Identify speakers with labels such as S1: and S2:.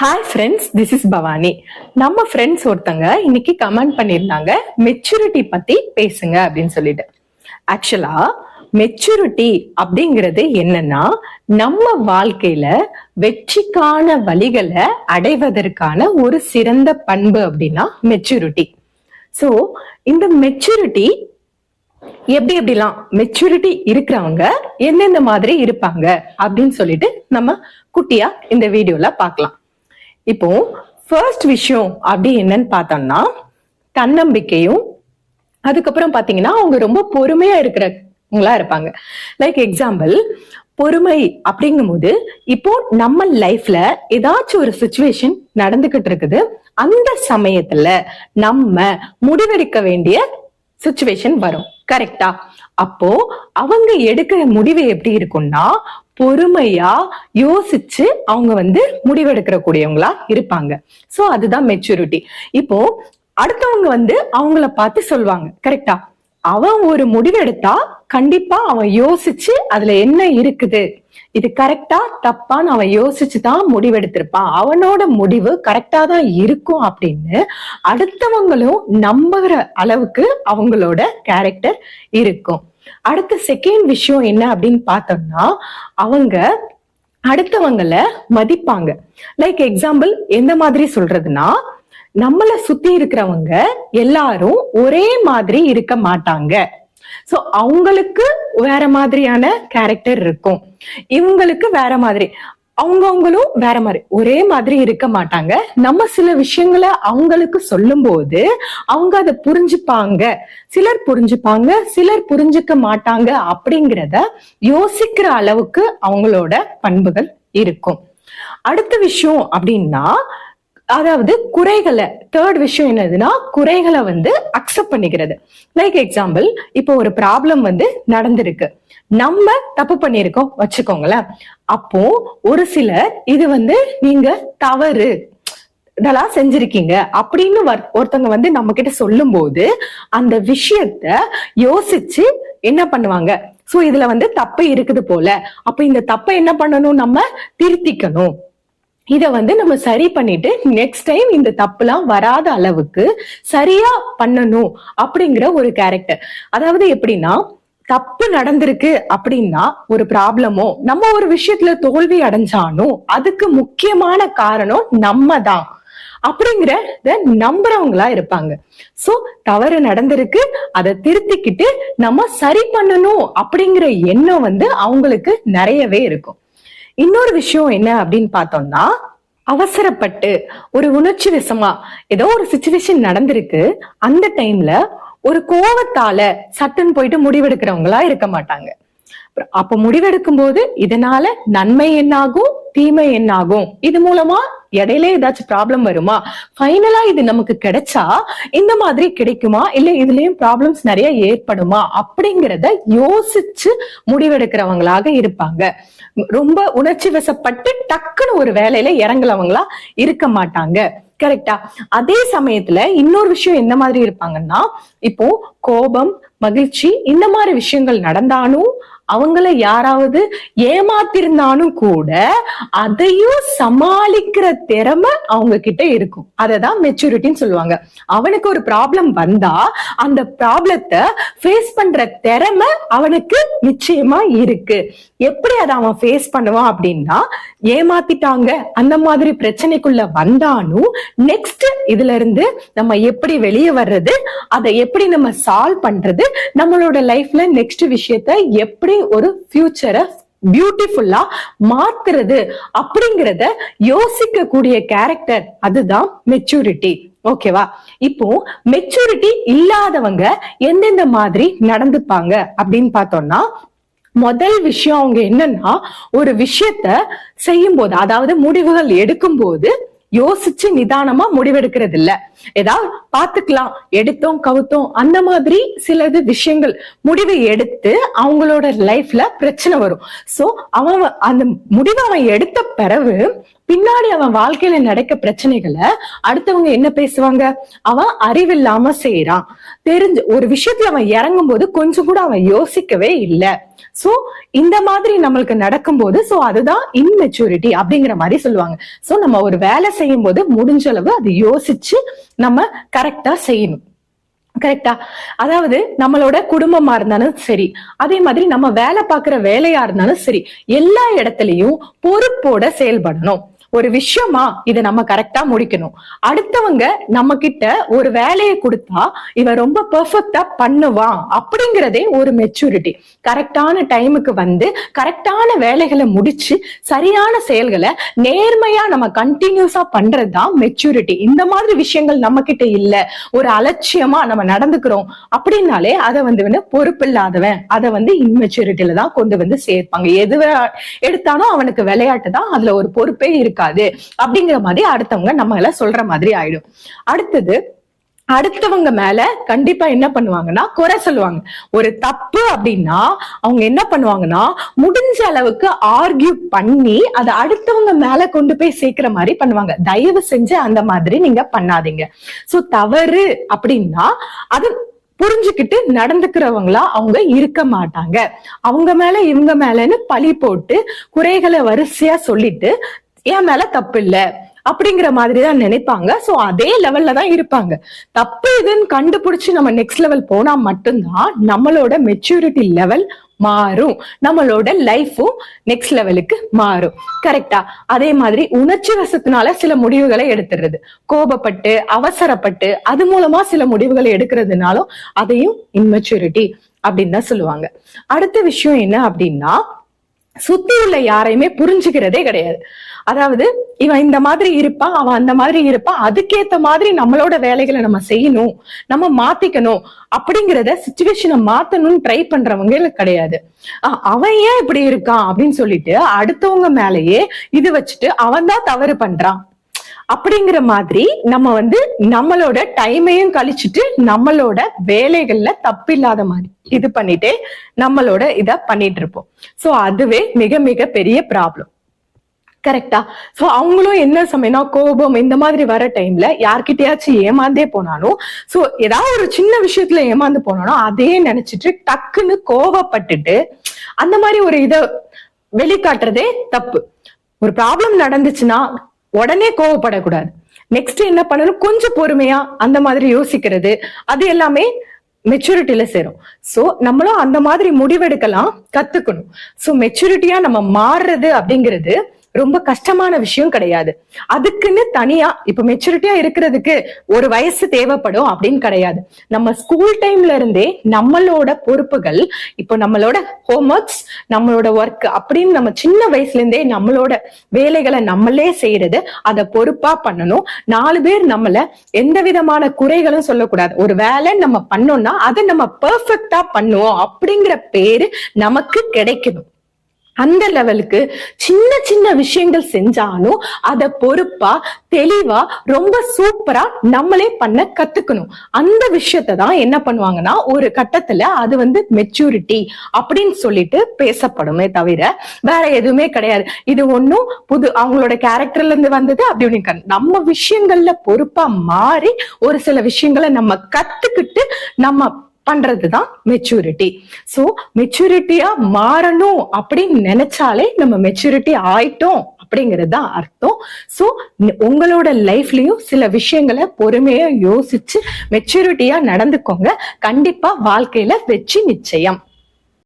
S1: Hi friends this is Bhavani நம்ம friends ஒருத்தங்க இன்னைக்கு கமெண்ட் பண்ணியிருந்தாங்க மெச்சூரிட்டி பத்தி பேசுங்க அப்படின்னு சொல்லிட்டு. ஆக்சுவலா மெச்சூரிட்டி அப்படிங்கிறது என்னன்னா நம்ம வாழ்க்கையில வெற்றிக்கான வழிகளை அடைவதற்கான ஒரு சிறந்த பண்பு அப்படின்னா மெச்சூரிட்டி சோ இந்த மெச்சூரிட்டி எப்படி எப்படிலாம் மெச்சூரிட்டி இருக்கிறவங்க எந்தெந்த மாதிரி இருப்பாங்க அப்படின்னு சொல்லிட்டு நம்ம குட்டியா இந்த வீடியோல பார்க்கலாம். இப்போ ஃபர்ஸ்ட் விஷயம் அப்படி என்னன்னு பார்த்தோம்னா தன்னம்பிக்கையும் அதுக்கப்புறம் பாத்தீங்கன்னா அவங்க ரொம்ப பொறுமையா இருக்கிறவங்களா இருப்பாங்க. லைக் எக்ஸாம்பிள் பொறுமை அப்படிங்கும்போது இப்போ நம்ம லைஃப்ல ஏதாச்சும் ஒரு சுச்சுவேஷன் நடந்துகிட்டு இருக்குது. அந்த சமயத்துல நம்ம முடிவெடுக்க வேண்டிய சுச்சுவேஷன் வரும். கரெக்டா அப்போ அவங்க எடுக்கிற முடிவு எப்படி இருக்கும்னா பொறுமையா யோசிச்சு அவங்க வந்து முடிவெடுக்கிற கூடியவங்களா இருப்பாங்க. சோ அதுதான் மெச்சூரிட்டி இப்போ அடுத்தவங்க வந்து அவங்கள பார்த்து சொல்லுவாங்க கரெக்டா அவன் ஒரு முடிவெடுத்தா கண்டிப்பா அவன் யோசிச்சு அதுல என்ன இருக்குது? இது கரெக்டா தப்பான்னு அவன் யோசிச்சு தான் முடிவெடுத்திருப்பான். அவனோட முடிவு கரெக்டா தான் இருக்கும் அப்படின்னு அடுத்தவங்களும் நம்புற அளவுக்கு அவங்களோட கேரக்டர் இருக்கும். அடுத்த செகண்ட் விஷயம் என்ன அப்படின்னு பார்த்தோம்னா அவங்க அடுத்தவங்கள மதிப்பாங்க. லைக் எக்ஸாம்பிள் எந்த மாதிரி சொல்றதுன்னா நம்மள சுத்தி இருக்கிறவங்க எல்லாரும் ஒரே மாதிரி இருக்க மாட்டாங்க. சோ அவங்களுக்கு வேற மாதிரியான கேரக்டர் இருக்கும். இவங்களுக்கு வேற மாதிரி. அவங்கவுங்களும் வேற மாதிரி. ஒரே மாதிரி இருக்க மாட்டாங்க. நம்ம சில விஷயங்களை அவங்களுக்கு சொல்லும் போது அவங்க அதை புரிஞ்சுப்பாங்க. சிலர் புரிஞ்சுப்பாங்க சிலர் புரிஞ்சுக்க மாட்டாங்க அப்படிங்கிறத யோசிக்கிற அளவுக்கு அவங்களோட பண்புகள் இருக்கும். அடுத்த விஷயம் அப்படின்னா அதாவது குறைகளை தேர்ட் விஷயம் என்னதுன்னா குறைகளை வந்து அக்செப்ட் பண்ணிக்கிறது. லைக் எக்ஸாம்பிள் இப்போ ஒரு ப்ராப்ளம் வந்து நடந்திருக்கு. நம்ம தப்பு பண்ணியிருக்கோம் வச்சுக்கோங்களேன். அப்போ ஒரு சிலர் இது வந்து நீங்க தவறு இதெல்லாம் செஞ்சிருக்கீங்க அப்படின்னு ஒருத்தவங்க வந்து நம்ம கிட்ட சொல்லும் போது அந்த விஷயத்த யோசிச்சு என்ன பண்ணுவாங்க? சோ இதுல வந்து தப்பு இருக்குது போல. அப்ப இந்த தப்பை என்ன பண்ணணும்? நம்ம திருத்திக்கணும். இத வந்து நம்ம சரி பண்ணிட்டு நெக்ஸ்ட் டைம் இந்த தப்புலாம் வராத அளவுக்கு சரியா பண்ணணும் அப்படிங்கிற ஒரு கேரக்டர் அதாவது எப்படின்னா தப்பு நடந்திருக்கு அப்படின்னா ஒரு ப்ராப்ளமோ நம்ம ஒரு விஷயத்துல தோல்வி அடைஞ்சாலும் அதுக்கு முக்கியமான காரணம் நம்ம தான் அப்படிங்கிறத நம்புறவங்களா இருப்பாங்க. சோ தவறு நடந்திருக்கு அதை திருத்திக்கிட்டு நம்ம சரி பண்ணணும் அப்படிங்கிற எண்ணம் வந்து அவங்களுக்கு நிறையவே இருக்கும். இன்னொரு விஷயம் என்ன அப்படின்னு பார்த்தோம்னா அவசரப்பட்டு ஒரு உணர்ச்சி விஷமா ஏதோ ஒரு சுச்சுவேஷன் நடந்திருக்கு. அந்த டைம்ல ஒரு கோவத்தால சட்டுன்னு போயிட்டு முடிவெடுக்கிறவங்களா இருக்க மாட்டாங்க. அப்ப முடிவெடுக்கும் போது இதனால நன்மை என்னாகும் தீமை என்னாகும்? இது மூலமா இடையில ஏதாச்சும் ப்ராப்ளம் வருமா? ஃபைனலா இது நமக்கு கிடைச்சா இந்த மாதிரி கிடைக்குமா? இல்ல இதுலயும் ப்ராப்ளம்ஸ் நிறைய ஏற்படுமா? அப்படிங்கறத யோசிச்சு முடிவெடுக்கிறவங்களாக இருப்பாங்க. ரொம்ப உணர்ச்சி வசப்பட்டு டக்குன்னு ஒரு வேலையில இறங்குறவங்களா இருக்க மாட்டாங்க. கரெக்டா அதே சமயத்துல இன்னொரு விஷயம் என்ன மாதிரி இருப்பாங்கன்னா இப்போ கோபம் மகிழ்ச்சி இந்த மாதிரி விஷயங்கள் நடந்தாலும் அவங்கள யாராவது ஏமாத்திருந்தாலும் கூட அதையும் சமாளிக்கிற திறமை அவங்க கிட்ட இருக்கும். அததான் மெச்சூரிட்டின்னு சொல்லுவாங்க. அவனுக்கு ஒரு ப்ராப்ளம் வந்தா அந்த ப்ராப்ளத்தை ஃபேஸ் பண்ற திறமை அவனுக்கு நிச்சயமா இருக்கு. எப்படி அதை அவன் ஃபேஸ் பண்ணுவான் அப்படின்னா ஏமாத்திட்டாங்க அந்த மாதிரி பிரச்சனைக்குள்ள வந்தாலும் நெக்ஸ்ட் இதுல இருந்து நம்ம எப்படி வெளியே வர்றது அதை எப்படி நம்ம சால்வ் பண்றது நம்மளோட லைஃப்ல நெக்ஸ்ட் விஷயத்த எப்படி எப்படி ஒரு ஃபியூச்சரை பியூட்டிஃபுல்லா மாத்துறது அப்படிங்கிறத யோசிக்க கூடிய கேரக்டர் அதுதான் மெச்சூரிட்டி ஓகேவா இப்போ மெச்சூரிட்டி இல்லாதவங்க எந்தெந்த மாதிரி நடந்துப்பாங்க அப்படின்னு பார்த்தோம்னா முதல் விஷயம் அவங்க என்னன்னா ஒரு விஷயத்த செய்யும் போது அதாவது முடிவுகள் எடுக்கும் போது யோசிச்சு நிதானமா முடிவெடுக்கிறது இல்லை ஏதாவது பாத்துக்கலாம் எடுத்தோம் கவுத்தோம் அந்த மாதிரி சிலது விஷயங்கள் முடிவை எடுத்து அவங்களோட லைஃப்ல பிரச்சனை வரும். சோ அவன் அந்த முடிவை அவன் எடுத்த பிறகு பின்னாடி அவன் வாழ்க்கையில நடக்க பிரச்சனைகளை அடுத்தவங்க என்ன பேசுவாங்க? அவன் அறிவில்லாம செய்யறான் தெரிஞ்சு ஒரு விஷயத்துல அவன் இறங்கும் போது கொஞ்சம் கூட அவன் யோசிக்கவே இல்லை. சோ இந்த மாதிரி நம்மளுக்கு நடக்கும்போது சோ அதுதான் இன்மெச்சூரிட்டி அப்படிங்கிற மாதிரி சொல்லுவாங்க. சோ நம்ம ஒரு வேலை செய்யும் போது முடிஞ்ச அளவு அது யோசிச்சு நம்ம கரெக்டா செய்யணும். கரெக்டா அதாவது நம்மளோட குடும்பமா இருந்தாலும் சரி அதே மாதிரி நம்ம வேலை பார்க்குற வேலையா இருந்தாலும் சரி எல்லா இடத்துலயும் பொறுப்போட செயல்படணும். ஒரு விஷயமா இதை நம்ம கரெக்டா முடிக்கணும். அடுத்தவங்க நம்ம கிட்ட ஒரு வேலையை கொடுத்தா இவன் ரொம்ப பெர்ஃபெக்டா பண்ணுவான் அப்படிங்கறதே ஒரு மெச்சூரிட்டி கரெக்டான டைமுக்கு வந்து கரெக்டான வேலைகளை முடிச்சு சரியான செயல்களை நேர்மையா நம்ம கண்டினியூஸா பண்றதுதான் மெச்சூரிட்டி இந்த மாதிரி விஷயங்கள் நம்ம கிட்ட இல்ல. ஒரு அலட்சியமா நம்ம நடந்துக்கிறோம் அப்படின்னாலே அதை வந்து வந்து பொறுப்பு இல்லாதவன் அதை வந்து இன்மெச்சூரிட்டியில தான் கொண்டு வந்து சேர்ப்பாங்க. எது எடுத்தாலும் அவனுக்கு விளையாட்டு தான். அதுல ஒரு பொறுப்பே இருக்காது. அப்படிங்கிற மாதிரி அடுத்தவங்க நம்மள சொல்ற மாதிரி ஆயிடும். அடுத்தது அடுத்தவங்க மேல கண்டிப்பா என்ன பண்ணுவாங்கன்னா குறை சொல்லுவாங்க. ஒரு தப்பு அப்படின்னா அவங்க என்ன பண்ணுவாங்கன்னா முடிஞ்ச அளவுக்கு ஆர்கியூ பண்ணி அதை அடுத்தவங்க மேல கொண்டு போய் சேர்க்கிற மாதிரி பண்ணுவாங்க. தயவு செஞ்சு அந்த மாதிரி நீங்க பண்ணாதீங்க. சோ தவறு அப்படின்னா அது புரிஞ்சுக்கிட்டு நடந்துக்கிறவங்களா அவங்க இருக்க மாட்டாங்க. அவங்க மேல இவங்க மேலன்னு பழி போட்டு குறைகளை வரிசையா சொல்லிட்டு என் மேல தப்பு இல்ல அப்படிங்கிற மாதிரி தான் நினைப்பாங்க. சோ அதே லெவல்ல தான் இருப்பாங்க. தப்பு இதுன்னு கண்டுபிடிச்சு நம்ம நெக்ஸ்ட் லெவல் போனா மட்டும்தான் நம்மளோட மெச்சூரிட்டி லெவல் மாறும். நம்மளோட லைஃபும் நெக்ஸ்ட் லெவலுக்கு மாறும். கரெக்டா அதே மாதிரி உணர்ச்சி வசத்தினால சில முடிவுகளை எடுத்துறது கோபப்பட்டு அவசரப்பட்டு அது மூலமா சில முடிவுகளை எடுக்கிறதுனாலும் அதையும் இன்மெச்சூரிட்டி அப்படின்னு தான் சொல்லுவாங்க. அடுத்த விஷயம் என்ன அப்படின்னா சுத்தி உள்ள யாரையுமே புரிஞ்சுக்கிறதே கிடையாது. அதாவது இவன் இந்த மாதிரி இருப்பான் அவன் அந்த மாதிரி இருப்பான் அதுக்கேத்த மாதிரி நம்மளோட வேலைகளை நம்ம செய்யணும் நம்ம மாத்திக்கணும் அப்படிங்கிறத சுச்சுவேஷனை மாத்தணும்னு ட்ரை பண்றவங்க கிடையாது. அவன் ஏன் இப்படி இருக்கான் அப்படின்னு சொல்லிட்டு அடுத்தவங்க மேலேயே இது வச்சுட்டு அவன் தான் தவறு பண்றான். அப்படிங்கிற மாதிரி நம்ம வந்து நம்மளோட டைமையும் கழிச்சிட்டு நம்மளோட வேலைகள்ல தப்பில்லாத மாதிரி இது பண்ணிட்டே நம்மளோட இத பண்ணிட்டு இருப்போம். சோ அதுவே மிக மிக பெரிய ப்ராப்ளம் கரெக்டா சோ அவங்களும் என்ன சமயம்னா கோபம் இந்த மாதிரி வர டைம்ல யார்கிட்டயாச்சும் ஏமாந்தே போனாலும் சோ ஏதாவது ஒரு சின்ன விஷயத்துல ஏமாந்து போனாலும் அதே நினைச்சிட்டு டக்குன்னு கோவப்பட்டுட்டு அந்த மாதிரி ஒரு இத வெளிக்காட்டுறதே தப்பு. ஒரு ப்ராப்ளம் நடந்துச்சுன்னா உடனே கோவப்படக்கூடாது. நெக்ஸ்ட் என்ன பண்ணணும்? கொஞ்சம் பொறுமையா அந்த மாதிரி யோசிக்கிறது. அது எல்லாமே மெச்சூரிட்டியில சேரும். சோ நம்மளும் அந்த மாதிரி முடிவெடுக்கலாம் கத்துக்கணும். சோ மெச்சூரிட்டியா நம்ம மாறுறது அப்படிங்கிறது ரொம்ப கஷ்டமான விஷயம் கிடையாது. அதுக்குன்னு தனியா இப்ப மெச்சூரிட்டியா இருக்கிறதுக்கு ஒரு வயசு தேவைப்படும் அப்படின்னு கிடையாது. நம்ம ஸ்கூல் டைம்ல இருந்தே நம்மளோட பொறுப்புகள் இப்போ நம்மளோட ஹோம்ஒர்க்ஸ் நம்மளோட ஒர்க் அப்படின்னு நம்ம சின்ன வயசுல இருந்தே நம்மளோட வேலைகளை நம்மளே செய்யறது அதை பொறுப்பா பண்ணணும். நாலு பேர் நம்மள எந்த விதமான குறைகளும் சொல்லக்கூடாது. ஒரு வேலை நம்ம பண்ணோம்னா அதை நம்ம பெர்ஃபெக்டா பண்ணுவோம் அப்படிங்கிற பேரு நமக்கு கிடைக்கணும். அந்த லெவலுக்கு சின்ன சின்ன விஷயங்கள் செஞ்சாலும் அத பொறுப்பா தெளிவா ரொம்ப சூப்பரா நம்மளே பண்ண கத்துக்கணும். அந்த விஷயத்தை தான் என்ன பண்ணுவாங்கன்னா ஒரு கட்டத்துல அது வந்து மெச்சூரிட்டி அப்படின்னு சொல்லிட்டு பேசப்படுமே தவிர வேற எதுவுமே கிடையாது. இது ஒண்ணும் புது அவங்களோட கேரக்டர்ல இருந்து வந்தது அப்படி நம்ம விஷயங்கள்ல பொறுப்பா மாறி ஒரு சில விஷயங்களை நம்ம கத்துக்கிட்டு நம்ம பண்றதுதான் மெச்சூரிட்டி சோ மெச்சூரிட்டியா மாறணும் அப்படின்னு நினைச்சாலே நம்ம மெச்சூரிட்டி ஆயிட்டோம் அப்படிங்கிறது தான் அர்த்தம். சோ உங்களோட லைஃப்லயும் சில விஷயங்களை பொறுமையா யோசிச்சு மெச்சூரிட்டியா நடந்துக்கோங்க. கண்டிப்பா வாழ்க்கையில வெற்றி நிச்சயம்.